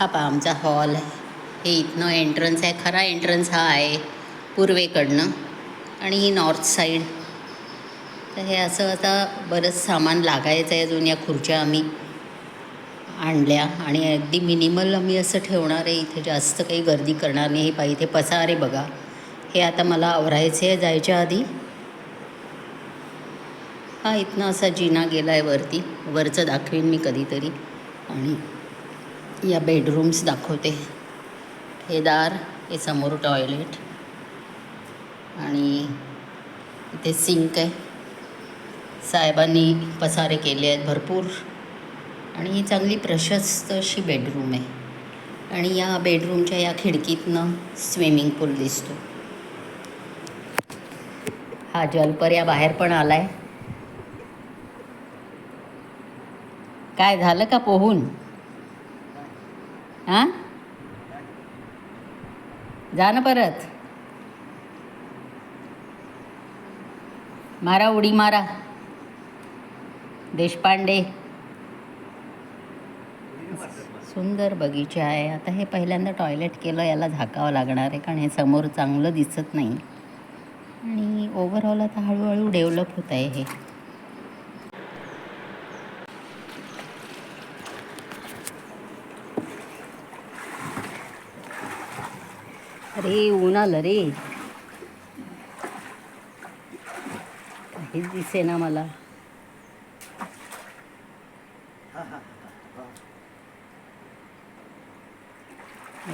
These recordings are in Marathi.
हा पहा आमचा हॉल आहे. हे इथनं एंट्रन्स आहे. खरा एंट्रन्स हा आहे पूर्वेकडनं आणि ही नॉर्थ साईड तर हे असं आता बरंच सामान लागायचं आहे अजून या खुर्च्या आम्ही आणल्या आणि अगदी मिनिमल आम्ही असं ठेवणार आहे. इथे जास्त काही गर्दी करणार नाही. हे पाहिजे इथे पसारे बघा. हे आता मला आवरायचे आहे जायच्या आधी. हा इथनं असा जिना गेला आहे वरती. वरचं दाखवीन मी कधीतरी. आणि या बेडरूम्स दाखवते. हे दार हे समोर टॉयलेट आणि इथे सिंक आहे. साहेबांनी पसारे केले आहेत भरपूर आणि ही चांगली प्रशस्त अशी बेडरूम आहे. आणि या बेडरूमच्या या खिडकीतनं स्विमिंग पूल दिसतो. हा जलपर्या बाहेर पण आला आहे काय झालं का पोहून? हां? जा ना परत. मारा उडी मारा. देशपांडे. सुंदर बगीचा आहे. आता हे पहिल्यांदा टॉयलेट केलं याला झाकावं लागणार आहे कारण हे समोर चांगलं दिसत नाही. आणि ओव्हरऑल आता हळूहळू डेव्हलप होत आहे हे. अरे ऊन आलं रे. काहीच दिसे ना मला.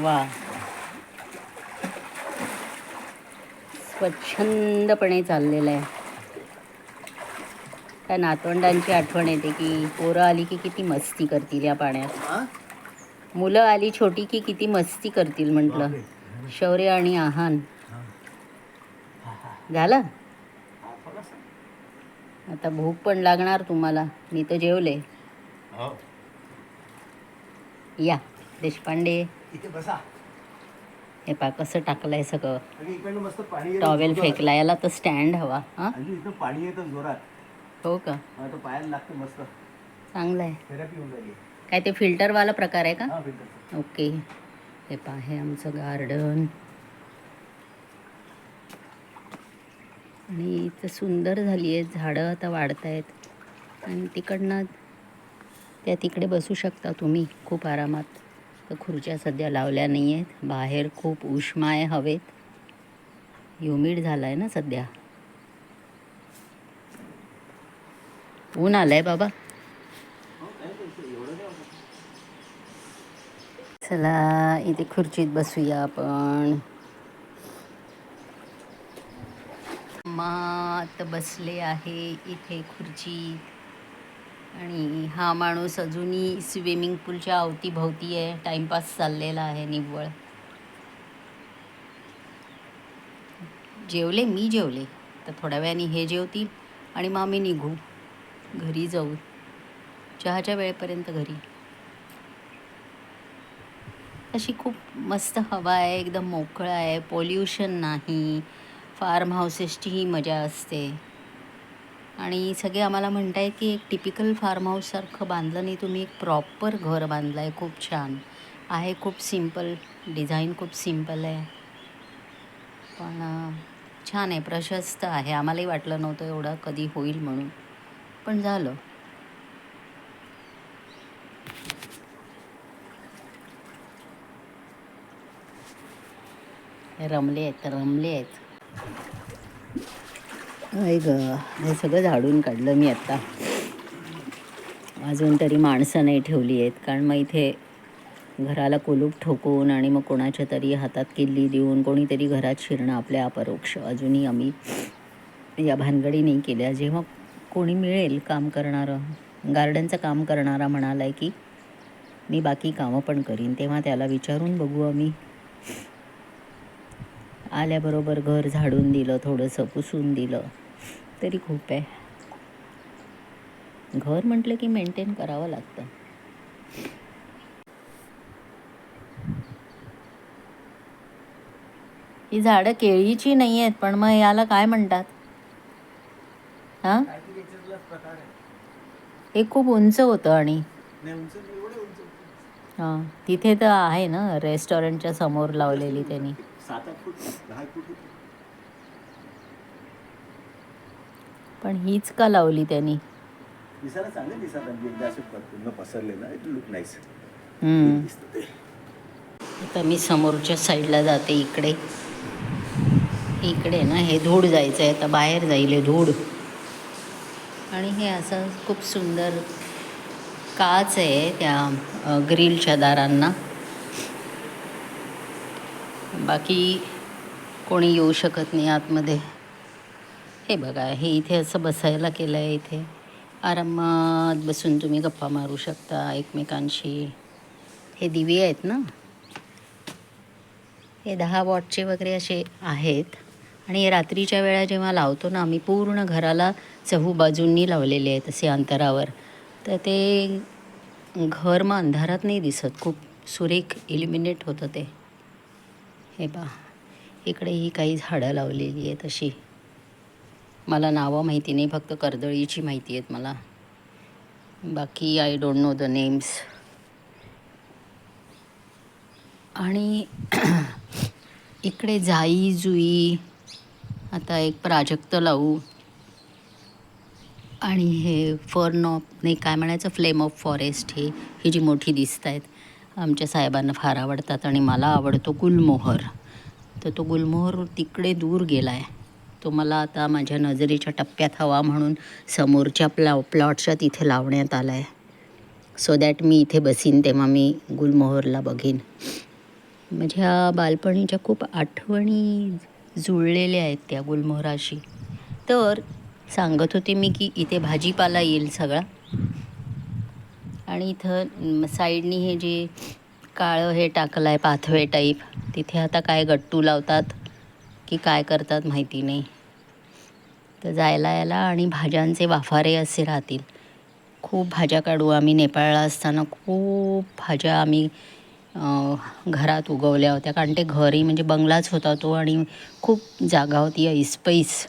वा. स्वच्छंदपणे चाललेलं आहे. त्या नातवंडांची आठवण येते की पोरं आली की किती मस्ती करतील या पाण्यात. मुलं आली छोटी की किती मस्ती करतील म्हटलं. शौर्य आणि आहान. झालं? आता भूक पण लागणार तुम्हाला. मी तर जेवले. या देशपांडे. हे पा कसं टाकलंय सगळं. टॉवेल. फेकला याला तर स्टँड हवा हां? पाणी येतं जोरात. हो का? पायाला लागतं मस्त. चांगलं आहे काय ते फिल्टरवाला प्रकार आहे का? हा ओके. हे पाहे आमचं गार्डन. आणि इथं सुंदर झाली आहेत झाडं आता वाढत आहेत आणि तिकडनं त्या तिकडे बसू शकता तुम्ही खूप आरामात. तर खुर्च्या सध्या लावल्या नाही आहेत बाहेर खूप उष्मा आहे हवेत. ह्युमिड झाला आहे ना सध्या. ऊन आलं आहे बाबा. चला इथे खुर्चीत बसूया आपण. मात बसले आहे इथे खुर्चीत. आणि हा माणूस अजूनही स्विमिंग पूलच्या अवतीभोवती आहे. टाइमपास चाललेला आहे निव्वळ. जेवले? मी जेवले. तर थोड्या वेळाने हे जेवतील आणि मग आम्ही निघू. घरी जाऊ. चहाच्या वेळेपर्यंत घरी. अशी खूप मस्त हवा आहे एकदम मोकळं आहे पोल्युशन नाही फार्म हाऊसेसचीही मजा असते. आणि सगळे आम्हाला म्हणताय की एक टिपिकल फार्म हाऊससारखं बांधलं नाही तुम्ही एक प्रॉपर घर बांधलं आहे खूप छान. आहे खूप सिंपल डिझाईन खूप सिंपल आहे. पण छान आहे प्रशस्त आहे. आम्हालाही वाटलं नव्हतं एवढं कधी होईल म्हणून. पण झालं. रमले आहेत रमले आहेत ऐ ग हे सगळं झाडून काढलं मी आत्ता अजून तरी माणसं नाही ठेवली आहेत कारण मग इथे घराला कुलूप ठोकून आणि मग कोणाच्या तरी हातात किल्ली देऊन कोणीतरी घरात शिरणं आपल्या अपरोक्ष. अजूनही आम्ही या भानगडी नाही केल्या. जेव्हा कोणी मिळेल काम करणारं गार्डनचं काम करणारा म्हणाला आहे की मी बाकी कामं पण करीन. तेव्हा त्याला विचारून बघू आम्ही. आल्याबरोबर घर झाडून दिलं थोडंसं पुसून दिलं. तरी खूप आहे. घर म्हटलं की मेंटेन करावं लागतं. ही झाडं केळीची नाही आहेत पण मग याला काय म्हणतात? हां? हे खूप उंच होतं आणि. हां तिथे तर आहे ना रेस्टॉरंटच्या समोर लावलेली त्यांनी. सात आठ फूट दहा एक फूट होती. पण हीच का लावली त्यांनी? दिसायला चांगले दिसत एकदा असे पूर्ण इट लुक नाईस हम्म. दिसतं ते. आता मी समोरच्या साईडला जाते इकडे. इकडे ना हे धूड जायचं आहे आता बाहेर जाईल हे धूड आणि हे असं खूप सुंदर काच आहे त्या ग्रिलच्या दारांना. बाकी कोणी येऊ शकत नाही आतमध्ये. हे बघा हे इथे असं बसायला केलं आहे इथे. आरामात बसून तुम्ही गप्पा मारू शकता एकमेकांशी. हे दिवे आहेत ना? हे दहा वॉटचे वगैरे असे आहेत. आणि रात्रीच्या वेळा जेव्हा लावतो ना आम्ही पूर्ण घराला चहू बाजूंनी लावलेले आहेत असे अंतरावर. तर ते घर मग अंधारात नाही दिसत. खूप सुरेख इलिमिनेट होतं ते. हे पा इकडे ही काही झाडं लावलेली आहेत अशी. मला नावं माहिती नाही फक्त कर्दळीची माहिती आहेत मला. बाकी I don't know the names आणि इकडे जाई जुई आता एक प्राजक्त लावू. आणि हे फर्न ऑफ नाही काय म्हणायचं? फ्लेम ऑफ फॉरेस्ट हे ही जी मोठी दिसत आहेत आमच्या साहेबांना फार आवडतात आणि मला आवडतो गुलमोहर. तर तो गुलमोहर तिकडे दूर गेला आहे तो मला आता माझ्या नजरेच्या टप्प्यात हवा म्हणून समोरच्या प्लॉ प्लॉटच्या तिथे लावण्यात आला आहे सो दॅट मी इथे बसीन तेव्हा मी गुलमोहरला बघीन. माझ्या बालपणीच्या खूप आठवणी जुळलेल्या आहेत त्या गुलमोहराशी. तर सांगत होते मी की इथे भाजीपाला येईल सगळा. आणि इथं साईडनी हे जे काळं हे टाकलं आहे पाथवे टाईप तिथे आता काय गट्टू लावतात की काय करतात माहिती नाही. तर जायला यायला आणि भाज्यांचे वाफारे असे राहतील. खूप भाज्या काढू आम्ही. नेपाळला असताना खूप भाज्या आम्ही घरात उगवल्या होत्या. कारण ते घरही म्हणजे बंगलाच होता तो आणि खूप जागा होती ऐसपैस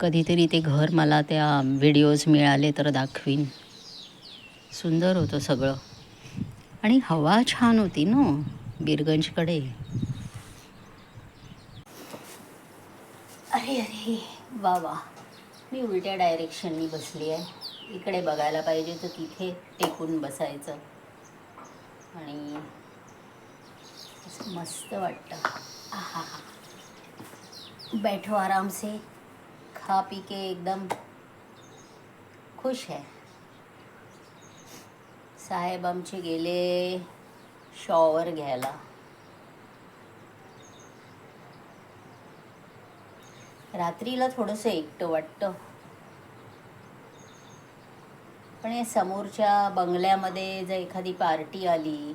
कधीतरी ते घर मला त्या व्हिडिओज मिळाले तर दाखवीन. सुंदर होतं सगळं. आणि हवा छान होती ना बिरगंजकडे. अरे अरे वा वा. मी उलट्या डायरेक्शननी बसली आहे. इकडे बघायला पाहिजे तर तिथे टेकून बसायचं. आणि असं मस्त वाटतं. आहा बैठो आराम से खा पी के एकदम. खुश है साहेब आमचे गेले शॉवर घ्यायला. रात्रीला थोडंसं एकटं वाटतं. पण या समोरच्या बंगल्यामध्ये जर एखादी पार्टी आली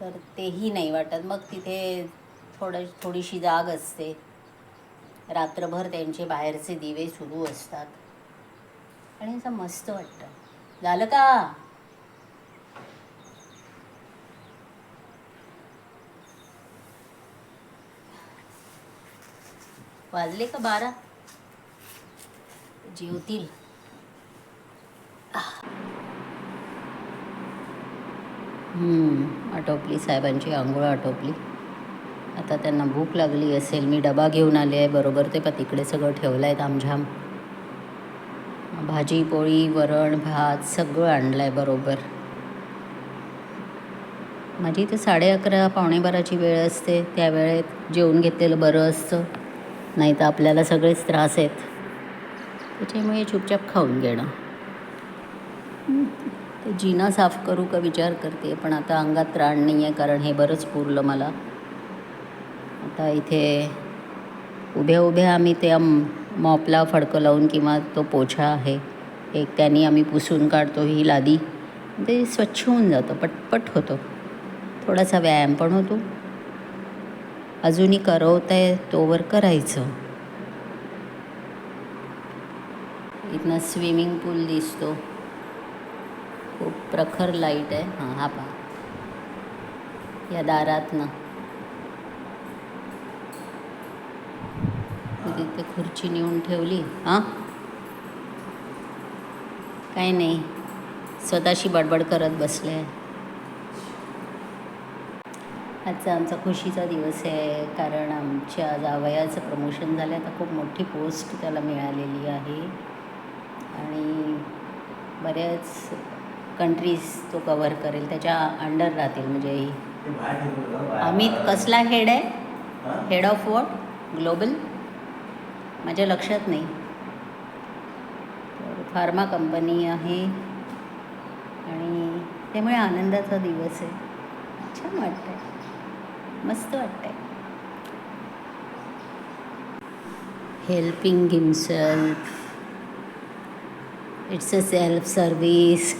तर तेही नाही वाटत. मग तिथे थोडं थोडीशी जाग असते. रात्रभर त्यांचे बाहेरचे दिवे सुरू असतात. आणि असं मस्त वाटतं. झालं का? वाजले का बारा? जेवतील हम्म, आटोपली साहेबांची आंघोळ आटोपली. आता त्यांना भूक लागली असेल मी डबा घेऊन आले आहे बरोबर ते का तिकडे सगळं ठेवलं आहे तामझाम. भाजी पोळी वरण भात सगळं आणलं आहे बरोबर. माझी इथे साडे अकरा पावणे बाराची वेळ असते. त्या वेळेत जेवून घेतलेलं बरं असतं. नाही तर आपल्याला सगळेच त्रास आहेत. त्याच्यामुळे चुपचाप खाऊन घेणं. ते जिना साफ करू का विचार करते पण आता अंगात त्राण नाही आहे कारण हे बरंच पुरलं मला. आता इथे उभ्या उभ्या आम्ही ते मॉपला फडकं लावून किंवा तो पोछा आहे एक त्यांनी आम्ही पुसून काढतो ही लादी. ते स्वच्छ होऊन जातं पटपट होतं. थोडासा व्यायाम पण होतो. अजूनही करवत आहे तोवर करायचं. इथनं स्विमिंग पूल दिसतो. खूप प्रखर लाइट आहे. हां हा पहा. या दारातनं. तिथे खुर्ची नेऊन ठेवली हां? काय नाही. स्वतःशी बडबड करत बसले. आजचा आमचा खुशीचा दिवस आहे कारण आमच्या जावयाचं प्रमोशन झालं आता खूप मोठी पोस्ट त्याला मिळालेली आहे. आणि बऱ्याच कंट्रीज तो कवर करेल. त्याच्या अंडर राहतील. म्हणजे अमित कसला हेड आहे? हेड ऑफ वॉट ग्लोबल माझ्या लक्षात नाही. तर फार्मा कंपनी आहे. आणि त्यामुळे आनंदाचा दिवस आहे. छान वाटतं आहे मस्त वाटतं आहे helping himself it's a self service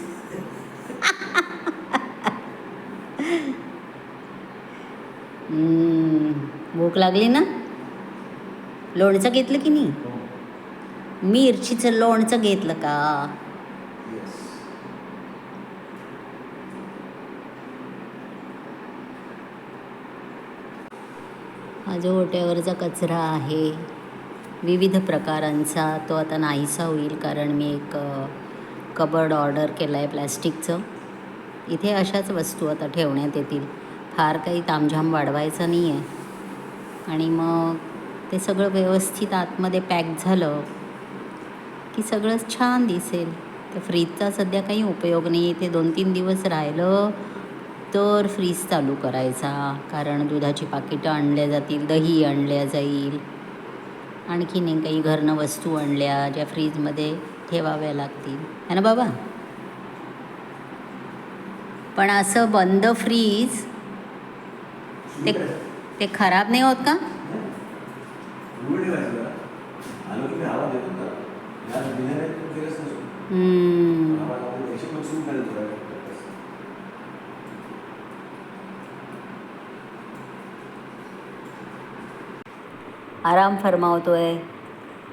भूक लागली ना? लोणचं घेतलं की नाही? मिरचीचं लोणचं घेतलं का? हा जो ओट्यावरचा कचरा आहे. विविध प्रकारांचा तो आता नाहीसा होईल कारण मी एक कबर्ड ऑर्डर केलं आहे प्लॅस्टिकचं. इथे अशाच वस्तू आता ठेवण्यात येतील. फार काही तामझाम वाढवायचा नाही आहे आणि मग ते सगळं व्यवस्थित आतमध्ये पॅक झालं की सगळं छान दिसेल. तर फ्रीजचा सध्या काही उपयोग नाही ते दोन तीन दिवस राहिलं तर फ्रीज चालू करायचा. कारण दुधाची पाकिटं आणल्या जातील दही आणल्या जाईल. आणखीन एक काही घरनं वस्तू आणल्या ज्या फ्रीजमध्ये ठेवाव्या लागतील. है ना बाबा? पण असं बंद फ्रीज ते ते खराब नाही होत का? आराम फरमावतोय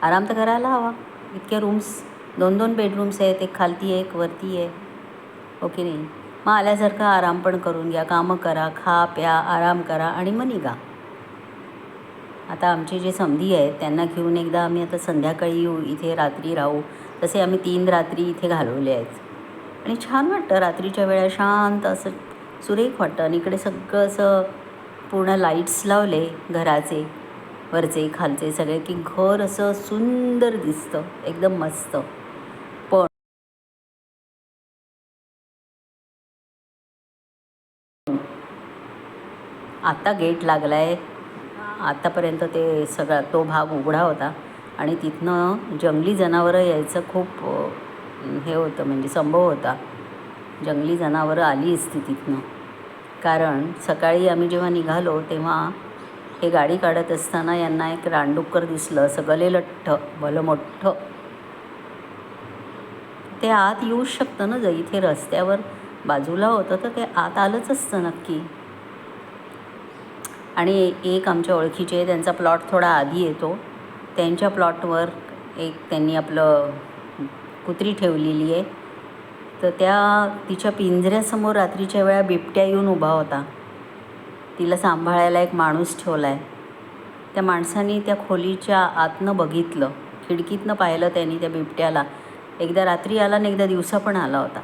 आराम तर करायला हवा इतके रूम्स दोन दोन बेडरूम्स आहेत एक खालती आहे एक वरती आहे ओके नाही मग आल्यासारखं आराम पण करून घ्या कामं करा खा प्या आराम करा आणि मग निघा आता आमचे जे समधी आहेत त्यांना घेऊन एकदा आम्ही आता संध्याकाळी येऊ इथे रात्री राहू. तसे आम्ही तीन रात्री इथे घालवले आहेत. आणि छान वाटतं रात्रीच्या वेळा शांत असं सुरेख वाटतं. आणि इकडे सगळं असं पूर्ण लाईट्स लावले घराचे वरचे खालचे सगळे की घर असं सुंदर दिसतं. एकदम मस्त. पण आता गेट लागला आहे आत्तापर्यंत ते सगळा तो भाग उघडा होता. आणि तिथनं जंगली जनावरं यायचं खूप हे होतं म्हणजे संभव होता. जंगली जनावरं आली असती तिथनं. कारण सकाळी आम्ही जेव्हा निघालो तेव्हा हे गाडी काढत असताना यांना एक रानडुक्कर दिसलं असं गलेलठ्ठ भलं मोठं ते आत येऊच शकतं ना जर इथे रस्त्यावर बाजूला होतं तर ते आत आलंच असतं नक्की. आणि एक आमच्या ओळखीचे त्यांचा प्लॉट थोडा आधी येतो. त्यांच्या प्लॉटवर एक त्यांनी आपलं कुत्री ठेवलेली आहे. तर त्या तिच्या पिंजऱ्यासमोर रात्रीच्या वेळा बिबट्या येऊन उभा होता. तिला सांभाळायला एक माणूस ठेवला आहे त्या माणसाने त्या खोलीच्या आतनं बघितलं. खिडकीतनं पाहिलं त्यांनी त्या बिबट्याला. एकदा रात्री आला आणि एकदा दिवसा पण आला होता.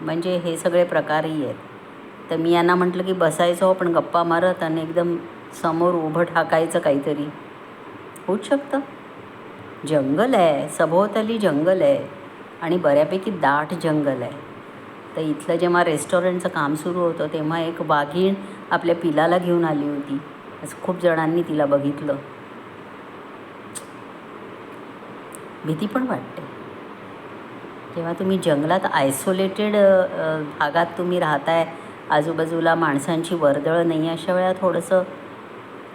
म्हणजे हे सगळे प्रकारही आहेत. तर मी यांना म्हटलं की बसायचो पण गप्पा मारत आणि एकदम समोर उभं ठाकायचं काहीतरी. होऊच शकतं. जंगल आहे सभोवताली जंगल आहे आणि बऱ्यापैकी दाट जंगल आहे. तर इथलं जेव्हा रेस्टॉरंटचं काम सुरू होतं तेव्हा एक वाघीण आपल्या पिलाला घेऊन आली होती. असं खूप जणांनी तिला बघितलं. भीती पण वाटते. जेव्हा तुम्ही जंगलात आयसोलेटेड भागात तुम्ही राहताय आजूबाजूला माणसांची वर्दळ नाही अशा वेळा थोडंसं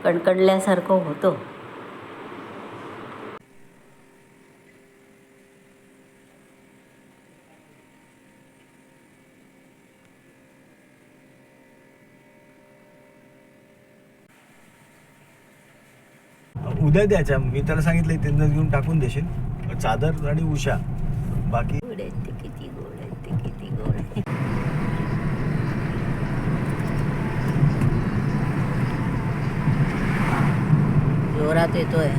कणकणल्यासारखं होतं. उद्या द्यायच्या मी त्याला सांगितलं त्यांना घेऊन टाकून देशील. चादर आणि उषा. बाकी गोड आहेत ते किती गोड आहेत ते किती गोड आहेत जोरात येतोय